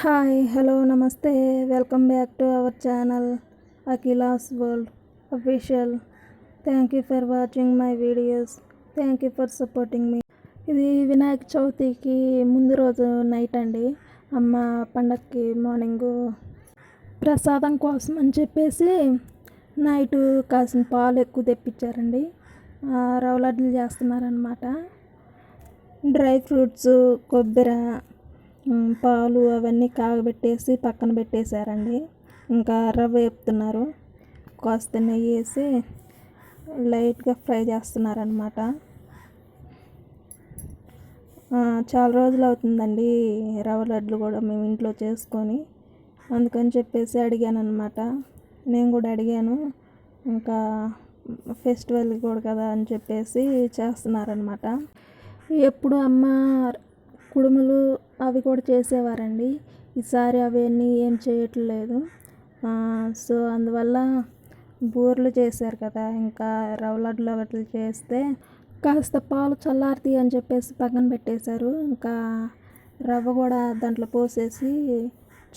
Hi hello నమస్తే. Welcome back to our channel Akhila's world official. Thank you for watching my videos. Thank you for supporting me. ఇది వినాయక చవితికి ముందు రోజు night అండి. అమ్మ పండక్కి మార్నింగ్ ప్రసాదం కోసం అని చెప్పేసి నైట్ కాసిన పాలు ఎక్కువ తెప్పించారండి. ఆ, రవ్వ చేస్తున్నారనమాట డ్రై ఫ్రూట్స్ కొబ్బరి పాలు అవన్నీ కాగబెట్టేసి పక్కన పెట్టేశారండి. ఇంకా రవ్వ వేపుతున్నారు. కాస్త నెయ్యి వేసి లైట్గా ఫ్రై చేస్తున్నారనమాట చాలా రోజులు అవుతుందండి రవ్వ లడ్లు కూడా మేము ఇంట్లో చేసుకొని. అందుకని చెప్పేసి అడిగాను అనమాట నేను కూడా అడిగాను. ఇంకా ఫెస్టివల్ కూడా కదా అని చెప్పేసి చేస్తున్నారనమాట ఎప్పుడు అమ్మ కుడుములు అవి కూడా చేసేవారండి. ఈసారి అవన్నీ ఏం చేయట్లేదు. సో అందువల్ల బూరెలు చేశారు కదా. ఇంకా రవ్వ లడ్లు ఒకటి చేస్తే కాస్త పాలు చల్లారుతాయి అని చెప్పేసి పక్కన పెట్టేశారు. ఇంకా రవ్వ కూడా దాంట్లో పోసేసి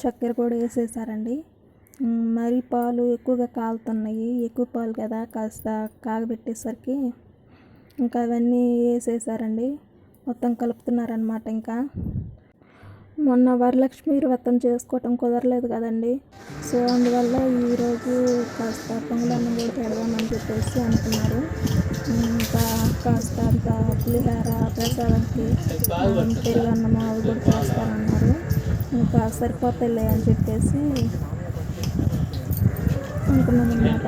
చక్కెర కూడా వేసేసారండి మరి పాలు ఎక్కువగా కాలుతున్నాయి. ఎక్కువ పాలు కదా కాస్త కాగబెట్టేసరికి. ఇంకా అవన్నీ వేసేసారండి మొత్తం కలుపుతున్నారనమాట ఇంకా. మొన్న వరలక్ష్మి వ్రతం చేసుకోవటం కుదరలేదు కదండి. సో అందువల్ల ఈరోజు కాస్త పొంగలన్నం కూడా పెడదామని చెప్పేసి అనుకున్నారు ఇంకా కాస్త అంత పులిహార ప్రసాదానికి పెరుగన్నం అవి కూడా చేస్తానన్నారు ఇంకా సరిపోతాయిలే అని చెప్పేసి అనుకున్నాను అనమాట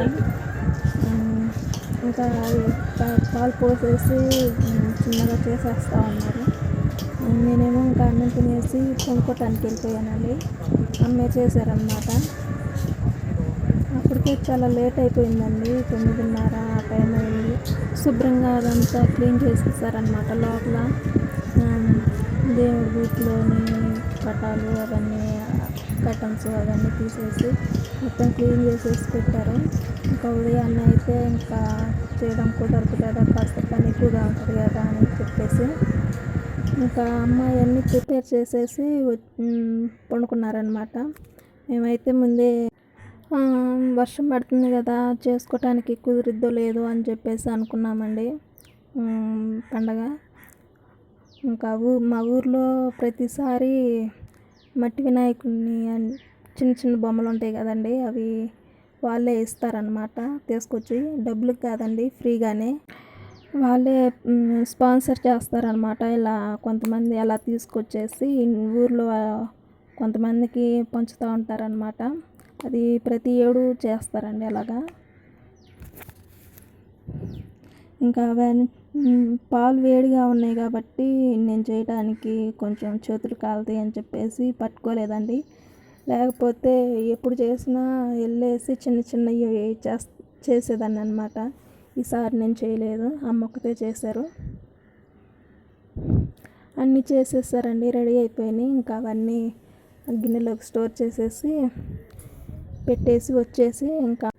ఇంకా పాలు పోసేసి చిన్నగా చేసేస్తా ఉన్నారు. నేనేమో ఇంకా అన్నం తినేసి కొనుక్కోటానికి వెళ్ళిపోయానండి. అమ్మే చేశారనమాట అప్పటికే చాలా లేట్ అయిపోయిందండి. తొమ్మిదిన్నర ఆ టైం అయింది. శుభ్రంగా అదంతా క్లీన్ చేసేసారనమాట లోపల. దేవుడి వీటిలోని పటాలు అవన్నీ కటన్స్ అవన్నీ తీసేసి మొత్తం క్లీన్ చేసేసి పెట్టారు. ఇంకా ఉదయాన్నే అయితే ఇంకా చేయడం కుదరదు కదా కాస్త పని ఎక్కువగా ఉంటుంది కదా అని చెప్పేసి. ఇంకా అమ్మాయి అన్నీ ప్రిపేర్ చేసేసి పండుకున్నారనమాట మేమైతే ముందే వర్షం పడుతుంది కదా చేసుకోవటానికి కుదిరిద్దో లేదో అని చెప్పేసి అనుకున్నామండి. పండగ. ఇంకా ఊ మా ఊర్లో ప్రతిసారి మట్టి వినాయకుడిని అన్- చిన్న చిన్న బొమ్మలు ఉంటాయి కదండి అవి వాళ్ళే ఇస్తారనమాట తీసుకొచ్చి డబ్బులకు కాదండి ఫ్రీగానే. వాళ్ళే స్పాన్సర్ చేస్తారనమాట ఇలా కొంతమంది అలా తీసుకొచ్చేసి ఊర్లో కొంతమందికి పంచుతూ ఉంటారనమాట అది ప్రతి ఏడు చేస్తారండి అలాగా. ఇంకా అవన్నీ పాలు వేడిగా ఉన్నాయి కాబట్టి నేను చేయడానికి కొంచెం చేతులు కాలుతాయి అని చెప్పేసి పట్టుకోలేదండి. లేకపోతే ఎప్పుడు చేసినా వెళ్ళేసి చిన్న చిన్నవి చేస్ చేసేదాన్ని అనమాట ఈసారి నేను చేయలేదు అమ్మ ఒక్కతే చేశారు. అన్నీ చేసేసారండి రెడీ అయిపోయినాయి. ఇంకా అవన్నీ గిన్నెలోకి స్టోర్ చేసేసి పెట్టేసి వచ్చేసి ఇంకా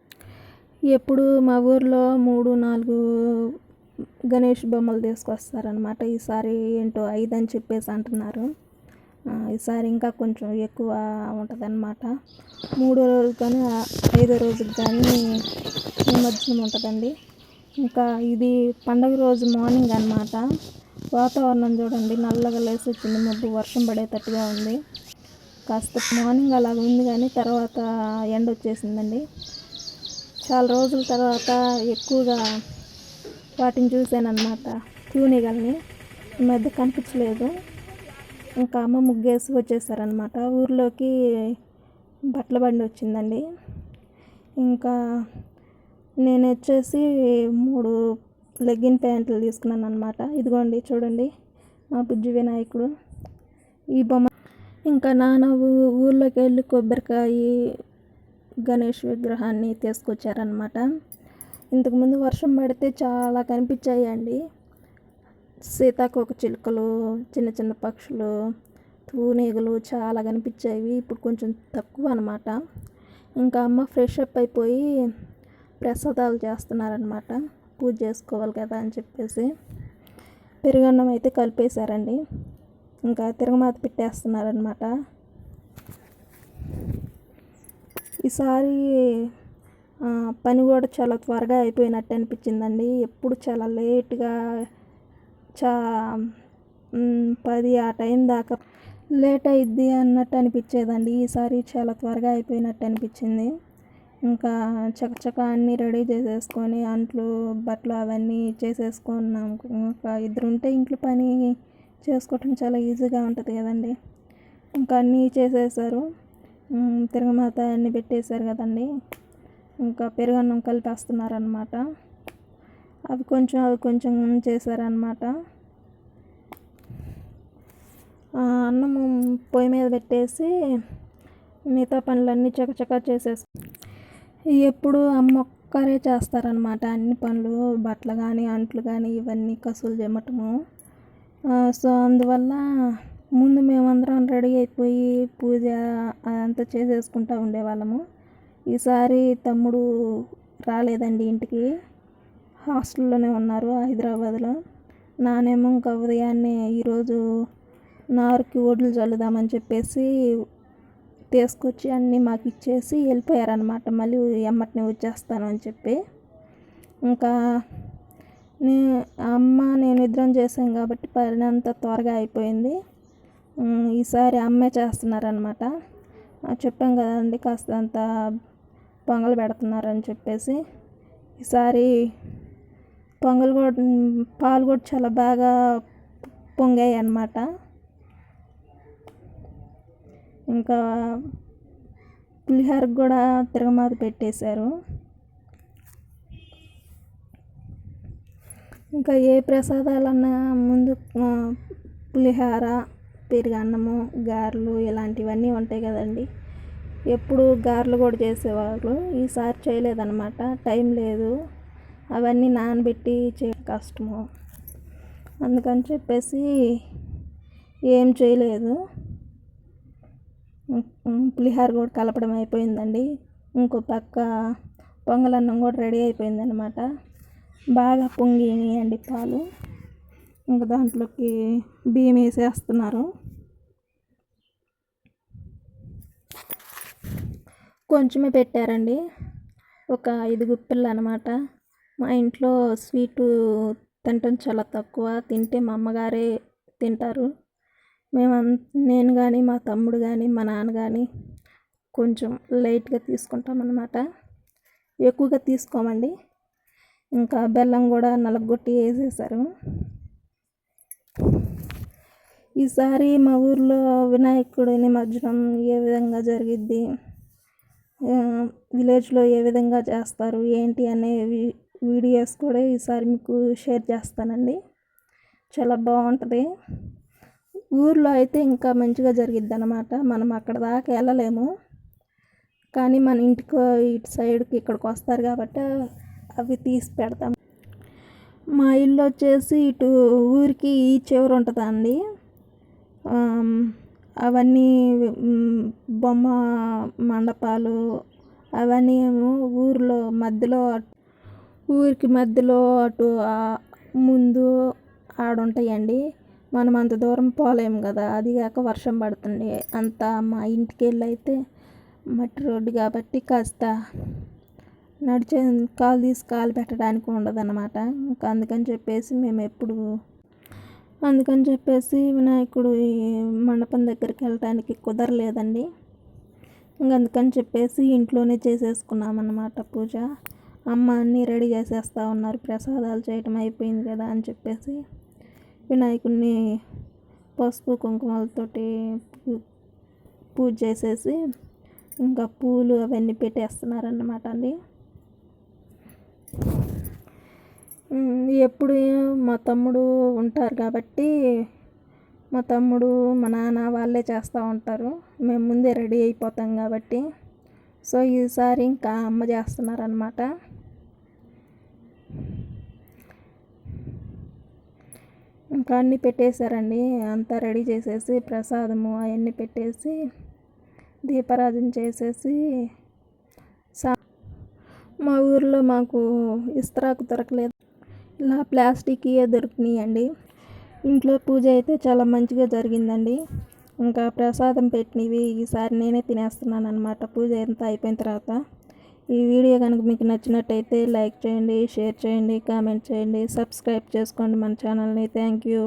ఎప్పుడు మా ఊర్లో మూడు నాలుగు గణేష్ బొమ్మలు తీసుకొస్తారనమాట ఈసారి ఏంటో ఐదు అని చెప్పేసి అంటున్నారు. ఈసారి ఇంకా కొంచెం ఎక్కువ ఉంటుంది అన్నమాట మూడో రోజు కానీ ఐదో రోజుకి కానీ నిమజ్జనం ఉంటుందండి. ఇంకా ఇది పండగ రోజు మార్నింగ్ అన్నమాట. వాతావరణం చూడండి నల్లగా లేసి వచ్చింది మబ్బు వర్షం పడేటట్టుగా ఉంది. కాస్త మార్నింగ్ అలాగ ఉంది కానీ తర్వాత ఎండ వచ్చేసిందండి. చాలా రోజుల తర్వాత ఎక్కువగా వాటిని చూశాను అనమాట తూనిగల్ని ఈ మధ్య కనిపించలేదు. ఇంకా అమ్మ ముగ్గేసి వచ్చేసారనమాట ఊర్లోకి బట్టల బండి వచ్చిందండి. ఇంకా నేను వచ్చేసి మూడు లెగ్గిన్ ప్యాంట్లు తీసుకున్నాను అనమాట ఇదిగోండి చూడండి మా బుజ్జి వినాయకుడు. ఈ బొమ్మ ఇంకా నాన్న ఊ- ఊర్లోకి వెళ్ళి కొబ్బరికాయ గణేష్ విగ్రహాన్ని తీసుకొచ్చారనమాట ఇంతకుముందు వర్షం పడితే చాలా కనిపించాయండి. సీతాకోక చిలుకలు చిన్న చిన్న పక్షులు తూనీగలు చాలా కనిపించేవి. ఇప్పుడు కొంచెం తక్కువ అనమాట ఇంకా అమ్మ ఫ్రెష్ అప్ అయిపోయి ప్రసాదాలు చేస్తున్నారనమాట పూజ చేసుకోవాలి కదా అని చెప్పేసి. పెరుగన్నం అయితే కలిపేశారండి. ఇంకా తిరగమాత పెట్టేస్తున్నారనమాట ఈసారి పని కూడా చాలా త్వరగా అయిపోయినట్టు అనిపించిందండి. ఎప్పుడు చాలా లేట్గా చా పది ఆ టైం దాకా లేట్ అయిద్ది అన్నట్టు అనిపించేదండి. ఈసారి చాలా త్వరగా అయిపోయినట్టు అనిపించింది. ఇంకా చకచక అన్నీ రెడీ చేసేసుకొని అంట్లు బట్టలు అవన్నీ చేసేసుకున్నాం. ఇంకా ఇద్దరు ఉంటే ఇంట్లో పని చేసుకోవటం చాలా ఈజీగా ఉంటుంది కదండి. ఇంకా అన్నీ చేసేసారు. తిరగమాత అన్నీ పెట్టేశారు కదండి. ఇంకా పెరుగన్నం కలిపేస్తున్నారనమాట అవి కొంచెం అవి కొంచెం చేశారనమాట అన్నం అన్నము పొయ్యి మీద పెట్టేసి మిగతా పనులన్నీ చకచకా చేసేసి. ఎప్పుడు అమ్మ ఒక్కరే చేస్తారనమాట అన్ని పనులు బట్టలు కానీ అంట్లు కానీ ఇవన్నీ కసులు చెమ్మటము సో అందువల్ల ముందు మేమందరం రెడీ అయిపోయి పూజ అదంతా చేసేసుకుంటూ ఉండేవాళ్ళము. ఈసారి తమ్ముడు రాలేదండి ఇంటికి. హాస్టల్లోనే ఉన్నారు హైదరాబాద్లో. నానేమో ఇంకా ఉదయాన్నే ఈరోజు నారుకి ఒడ్లు చల్లుదామని చెప్పేసి తీసుకొచ్చి అన్నీ మాకు ఇచ్చేసి వెళ్ళిపోయారనమాట మళ్ళీ ఎమ్మటినే వచ్చేస్తాను అని చెప్పి. ఇంకా నే అమ్మ నేను ఇద్దరం చేశాం కాబట్టి పని అంతా త్వరగా అయిపోయింది. ఈసారి అమ్మే చేస్తున్నారనమాట చెప్పాం కదండి కాస్త అంత పొంగలు పెడుతున్నారని చెప్పేసి. ఈసారి పొంగల్ కూడా పాలు కూడా చాలా బాగా పొంగాయి అన్నమాట. ఇంకా పులిహోరకు కూడా తిరగమాత పెట్టేశారు. ఇంకా ఏ ప్రసాదాలన్నా ముందు పులిహోర పెరుగన్నము గారెలు ఇలాంటివన్నీ ఉంటాయి కదండి. ఎప్పుడు గారెలు కూడా చేసేవాళ్ళు. ఈసారి చేయలేదన్నమాట. టైం లేదు. అవన్నీ నానబెట్టి చేయడం కష్టము. అందుకని చెప్పేసి ఏం చేయలేదు. పులిహార పులిహోర కూడా కలపడం అయిపోయిందండి. ఇంకో పక్క పొంగలన్నం కూడా రెడీ అయిపోయిందనమాట బాగా పొంగినాయండి పాలు. ఇంకా దాంట్లోకి బియ్యం వేసేస్తున్నారు. కొంచెమే పెట్టారండి. ఒక ఐదు గుప్పిళ్ళు అనమాట మా ఇంట్లో స్వీటు తినటం చాలా తక్కువ. తింటే మా అమ్మగారే తింటారు. మేము నేను కానీ మా తమ్ముడు కానీ మా నాన్న కానీ కొంచెం లైట్గా తీసుకుంటాం అన్నమాట. ఎక్కువగా తీసుకోమండి. ఇంకా బెల్లం కూడా నలగొట్టి వేసేసారు. ఈసారి మా ఊర్లో వినాయకుడి నిమజ్జనం ఏ విధంగా జరిగిద్ది? విలేజ్లో ఏ విధంగా చేస్తారు? ఏంటి అనేవి వీడియోస్ కూడా ఈసారి మీకు షేర్ చేస్తానండి. చాలా బాగుంటుంది. ఊర్లో అయితే ఇంకా మంచిగా జరిగిద్ది అనమాట మనం అక్కడ దాకా వెళ్ళలేము. కానీ మన ఇంటికి ఇటు సైడ్కి ఇక్కడికి వస్తారు కాబట్టి అవి తీసి పెడతాం. మా ఇల్లు వచ్చేసి ఇటు ఊరికి ఈ చివర ఉంటుందండి అవన్నీ బొమ్మ మండపాలు అవన్నీ ఏమో ఊరిలో మధ్యలో ఊరికి మధ్యలో అటు ముందు ఆడుంటాయండి. మనం అంత దూరం పోలేము కదా. అది కాక వర్షం పడుతుంది. అంత మా ఇంటికి వెళ్ళి అయితే మట్టి రోడ్డు కాబట్టి కాస్త నడిచే కాలు తీసి కాలు పెట్టడానికి ఉండదన్నమాట. ఇంకా అందుకని చెప్పేసి మేము ఎప్పుడు అందుకని చెప్పేసి వినాయకుడు ఈ మండపం దగ్గరికి వెళ్ళటానికి కుదరలేదండి. ఇంక అందుకని చెప్పేసి ఇంట్లోనే చేసేసుకున్నామన్నమాట పూజ. అమ్మ అన్నీ రెడీ చేసేస్తూ ఉన్నారు ప్రసాదాలు చేయటం అయిపోయింది కదా అని చెప్పేసి వినాయకుడిని పసుపు కుంకుమలతోటి పూ- పూజ చేసేసి ఇంకా పూలు అవన్నీ పెట్టేస్తున్నారన్నమాట అండి. ఎప్పుడు మా తమ్ముడు ఉంటారు కాబట్టి మా తమ్ముడు మా నాన్న వాళ్ళే చేస్తూ ఉంటారు. మేము ముందే రెడీ అయిపోతాం కాబట్టి సో ఈసారి ఇంకా అమ్మ చేస్తున్నారనమాట ఇంకా అన్నీ పెట్టేశారండి. అంతా రెడీ చేసేసి ప్రసాదము అవన్నీ పెట్టేసి దీపారాధన చేసేసి సా మా ఊర్లో మాకు ఇస్త్రాకు దొరకలేదు. ఇలా ప్లాస్టిక్ దొరికినాయండి. ఇంట్లో పూజ అయితే చాలా మంచిగా జరిగిందండి. ఇంకా ప్రసాదం పెట్టినవి ఈసారి నేనే తినేస్తున్నాను అనమాట పూజ అంతా అయిపోయిన తర్వాత ఈ వీడియో కనుక మీకు నచ్చినట్టయితే లైక్ చేయండి షేర్ చేయండి కామెంట్ చేయండి సబ్స్క్రైబ్ చేసుకోండి మన ఛానల్ని. Thank you.